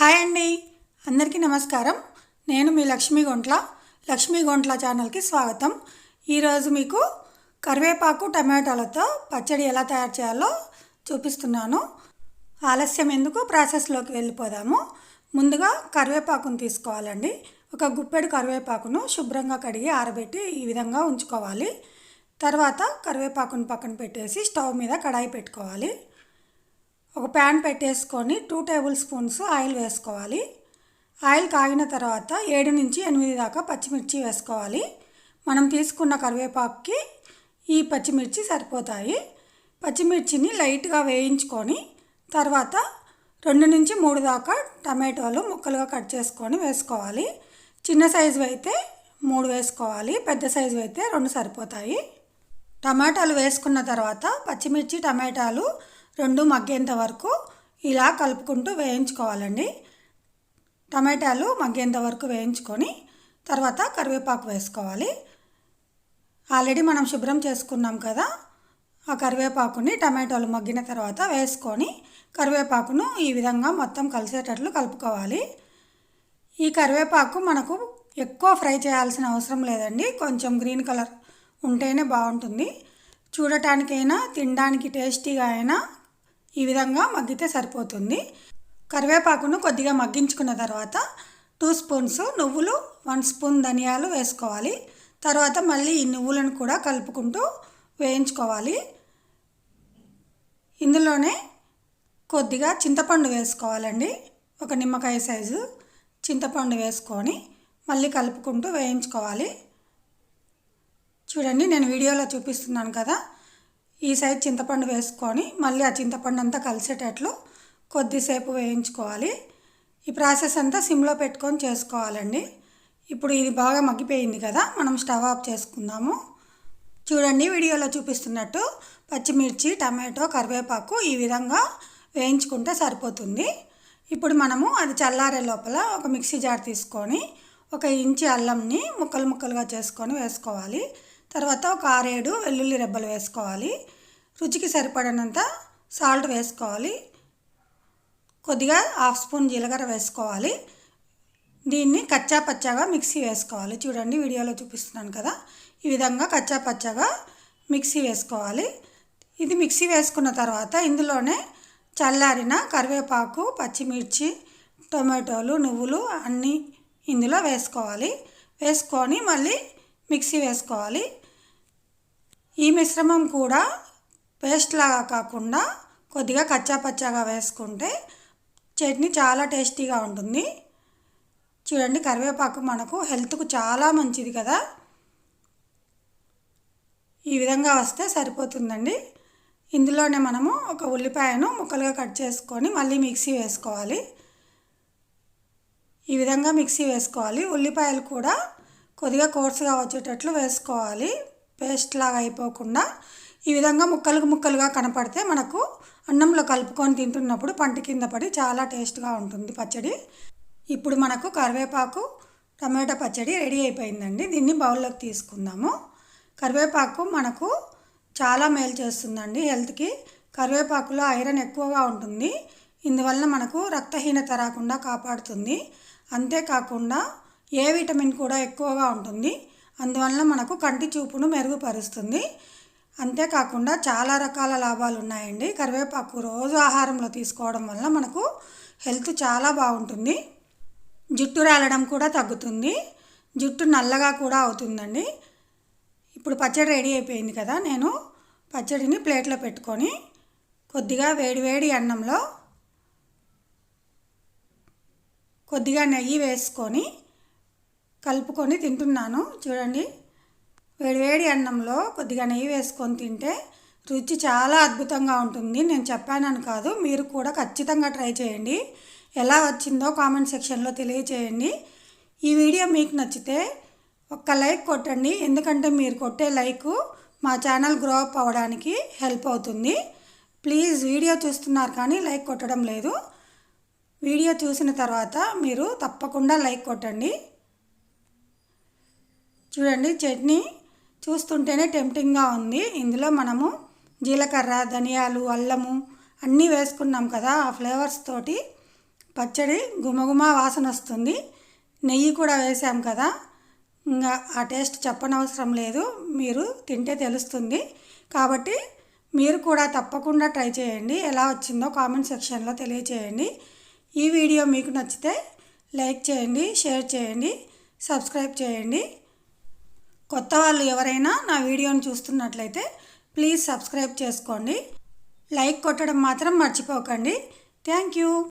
Hi అండి. అందరికీ నమస్కారం. నేను మీ లక్ష్మీ గొంట్ల. లక్ష్మీ గొంట్ల ఛానల్కి స్వాగతం. ఈరోజు మీకు కరివేపాకు టమాటాలతో పచ్చడి ఎలా తయారు చేయాలో చూపిస్తున్నాను. ఆలస్యం ఎందుకు? ప్రాసెస్లోకి వెళ్ళిపోదాము. ముందుగా కరివేపాకును తీసుకోవాలండి. ఒక గుప్పెడు కరివేపాకును శుభ్రంగా కడిగి ఆరబెట్టి ఈ విధంగా ఉంచుకోవాలి. తర్వాత కరివేపాకును పక్కన పెట్టేసి స్టవ్ మీద కడాయి పెట్టుకోవాలి. ఒక ప్యాన్ పెట్టేసుకొని టూ టేబుల్ స్పూన్స్ ఆయిల్ వేసుకోవాలి. ఆయిల్ కాగిన తర్వాత ఏడు నుంచి ఎనిమిది దాకా పచ్చిమిర్చి వేసుకోవాలి. మనం తీసుకున్న కరివేపాకుకి ఈ పచ్చిమిర్చి సరిపోతాయి. పచ్చిమిర్చిని లైట్గా వేయించుకొని తర్వాత రెండు నుంచి మూడు దాకా టమాటోలు ముక్కలుగా కట్ చేసుకొని వేసుకోవాలి. చిన్న సైజు అయితే మూడు వేసుకోవాలి. పెద్ద సైజు అయితే రెండు సరిపోతాయి. టమాటాలు వేసుకున్న తర్వాత పచ్చిమిర్చి టమాటాలు రెండు మగ్గేంత వరకు ఇలా కలుపుకుంటూ వేయించుకోవాలండి. టమాటాలు మగ్గేంత వరకు వేయించుకొని తర్వాత కరివేపాకు వేసుకోవాలి. ఆల్రెడీ మనం శుభ్రం చేసుకున్నాం కదా ఆ కరివేపాకుని టమాటాలు మగ్గిన తర్వాత వేసుకొని కరివేపాకును ఈ విధంగా మొత్తం కలిసేటట్లు కలుపుకోవాలి. ఈ కరివేపాకు మనకు ఎక్కువ ఫ్రై చేయాల్సిన అవసరం లేదండి. కొంచెం గ్రీన్ కలర్ ఉంటేనే బాగుంటుంది. చూడటానికైనా తినడానికి టేస్టీగా అయినా ఈ విధంగా మగ్గితే సరిపోతుంది. కరివేపాకును కొద్దిగా మగ్గించుకున్న తర్వాత టూ స్పూన్స్ నువ్వులు వన్ స్పూన్ ధనియాలు వేసుకోవాలి. తర్వాత మళ్ళీ ఈ నువ్వులను కూడా కలుపుకుంటూ వేయించుకోవాలి. ఇందులోనే కొద్దిగా చింతపండు వేసుకోవాలండి. ఒక నిమ్మకాయ సైజు చింతపండు వేసుకొని మళ్ళీ కలుపుకుంటూ వేయించుకోవాలి. చూడండి నేను వీడియోలో చూపిస్తున్నాను కదా. ఈ సైజ్ చింతపండు వేసుకొని మళ్ళీ ఆ చింతపండు అంతా కలిసేటట్లు కొద్దిసేపు వేయించుకోవాలి. ఈ ప్రాసెస్ అంతా సిమ్లో పెట్టుకొని చేసుకోవాలండి. ఇప్పుడు ఇది బాగా మగ్గిపోయింది కదా మనం స్టవ్ ఆఫ్ చేసుకుందాము. చూడండి వీడియోలో చూపిస్తున్నట్టు పచ్చిమిర్చి టమాటో కరివేపాకు ఈ విధంగా వేయించుకుంటే సరిపోతుంది. ఇప్పుడు మనము అది చల్లారే లోపల ఒక మిక్సీ జార్ తీసుకొని ఒక ఇంచి అల్లంని ముక్కలు ముక్కలుగా చేసుకొని వేసుకోవాలి. తర్వాత ఒక ఆరేడు వెల్లుల్లి రెబ్బలు వేసుకోవాలి. రుచికి సరిపడినంత సాల్ట్ వేసుకోవాలి. కొద్దిగా హాఫ్ స్పూన్ జీలకర్ర వేసుకోవాలి. దీన్ని కచ్చా పచ్చాగా మిక్సీ వేసుకోవాలి. చూడండి వీడియోలో చూపిస్తున్నాను కదా. ఈ విధంగా కచ్చా పచ్చాగా మిక్సీ వేసుకోవాలి. ఇది మిక్సీ వేసుకున్న తర్వాత ఇందులోనే చల్లారిన కరివేపాకు పచ్చిమిర్చి టొమాటోలు నువ్వులు అన్నీ ఇందులో వేసుకోవాలి. వేసుకొని మళ్ళీ మిక్సీ వేసుకోవాలి. ఈ మిశ్రమం కూడా పేస్ట్ లాగా కాకుండా కొద్దిగా కచ్చా పచ్చాగా వేసుకుంటే చట్నీ చాలా టేస్టీగా ఉంటుంది. చూడండి కరివేపాకు మనకు హెల్త్కు చాలా మంచిది కదా. ఈ విధంగా వస్తే సరిపోతుందండి. ఇందులోనే మనము ఒక ఉల్లిపాయను ముక్కలుగా కట్ చేసుకొని మళ్ళీ మిక్సీ వేసుకోవాలి. ఈ విధంగా మిక్సీ వేసుకోవాలి. ఉల్లిపాయలు కూడా కొద్దిగా కోర్సుగా వచ్చేటట్లు వేసుకోవాలి. పేస్ట్ లాగా అయిపోకుండా ఈ విధంగా ముక్కలు ముక్కలుగా కనపడితే మనకు అన్నంలో కలుపుకొని తింటున్నప్పుడు పంట కింద పడి చాలా టేస్ట్గా ఉంటుంది పచ్చడి. ఇప్పుడు మనకు కరివేపాకు టమాటా పచ్చడి రెడీ అయిపోయిందండి. దీన్ని బౌల్లోకి తీసుకుందాము. కరివేపాకు మనకు చాలా మేలు చేస్తుందండి హెల్త్కి. కరివేపాకులో ఐరన్ ఎక్కువగా ఉంటుంది. ఇందువల్ల మనకు రక్తహీనత రాకుండా కాపాడుతుంది. అంతేకాకుండా ఏ విటమిన్ కూడా ఎక్కువగా ఉంటుంది. అందువల్ల మనకు కంటి చూపును మెరుగుపరుస్తుంది. అంతేకాకుండా చాలా రకాల లాభాలు ఉన్నాయండి. కరివేపాకు రోజు ఆహారంలో తీసుకోవడం వల్ల మనకు హెల్త్ చాలా బాగుంటుంది. జుట్టు రాలడం కూడా తగ్గుతుంది. జుట్టు నల్లగా కూడా అవుతుందండి. ఇప్పుడు పచ్చడి రెడీ అయిపోయింది కదా నేను పచ్చడిని ప్లేట్లో పెట్టుకొని కొద్దిగా వేడి వేడి అన్నంలో కొద్దిగా నెయ్యి వేసుకొని కలుపుకొని తింటున్నాను. చూడండి. వేడివేడి అన్నంలో కొద్దిగా నెయ్యి వేసుకొని తింటే రుచి చాలా అద్భుతంగా ఉంటుంది. నేను చెప్పానని కాదు మీరు కూడా ఖచ్చితంగా ట్రై చేయండి. ఎలా వచ్చిందో కామెంట్ సెక్షన్లో తెలియచేయండి. ఈ వీడియో మీకు నచ్చితే ఒక్క లైక్ కొట్టండి. ఎందుకంటే మీరు కొట్టే లైక్ మా ఛానల్ గ్రో అప్ అవ్వడానికి హెల్ప్ అవుతుంది. ప్లీజ్ వీడియో చూస్తున్నారు కానీ లైక్ కొట్టడం లేదు. వీడియో చూసిన తర్వాత మీరు తప్పకుండా లైక్ కొట్టండి. చూడండి చట్నీ చూస్తుంటేనే టెంప్టింగ్గా ఉంది. ఇందులో మనము జీలకర్ర ధనియాలు అల్లము అన్నీ వేసుకున్నాం కదా ఆ ఫ్లేవర్స్ తోటి పచ్చడి గుమగుమ వాసన వస్తుంది. నెయ్యి కూడా వేసాం కదా ఇంకా ఆ టేస్ట్ చెప్పనవసరం లేదు మీరు తింటే తెలుస్తుంది. కాబట్టి మీరు కూడా తప్పకుండా ట్రై చేయండి. ఎలా వచ్చిందో కామెంట్ సెక్షన్లో తెలియచేయండి. ఈ వీడియో మీకు నచ్చితే లైక్ చేయండి షేర్ చేయండి సబ్స్క్రైబ్ చేయండి. కొత్త వాళ్ళు ఎవరైనా నా వీడియోని చూస్తున్నట్లయితే ప్లీజ్ సబ్స్క్రైబ్ చేసుకోండి. లైక్ కొట్టడం మాత్రం మర్చిపోకండి. Thank you.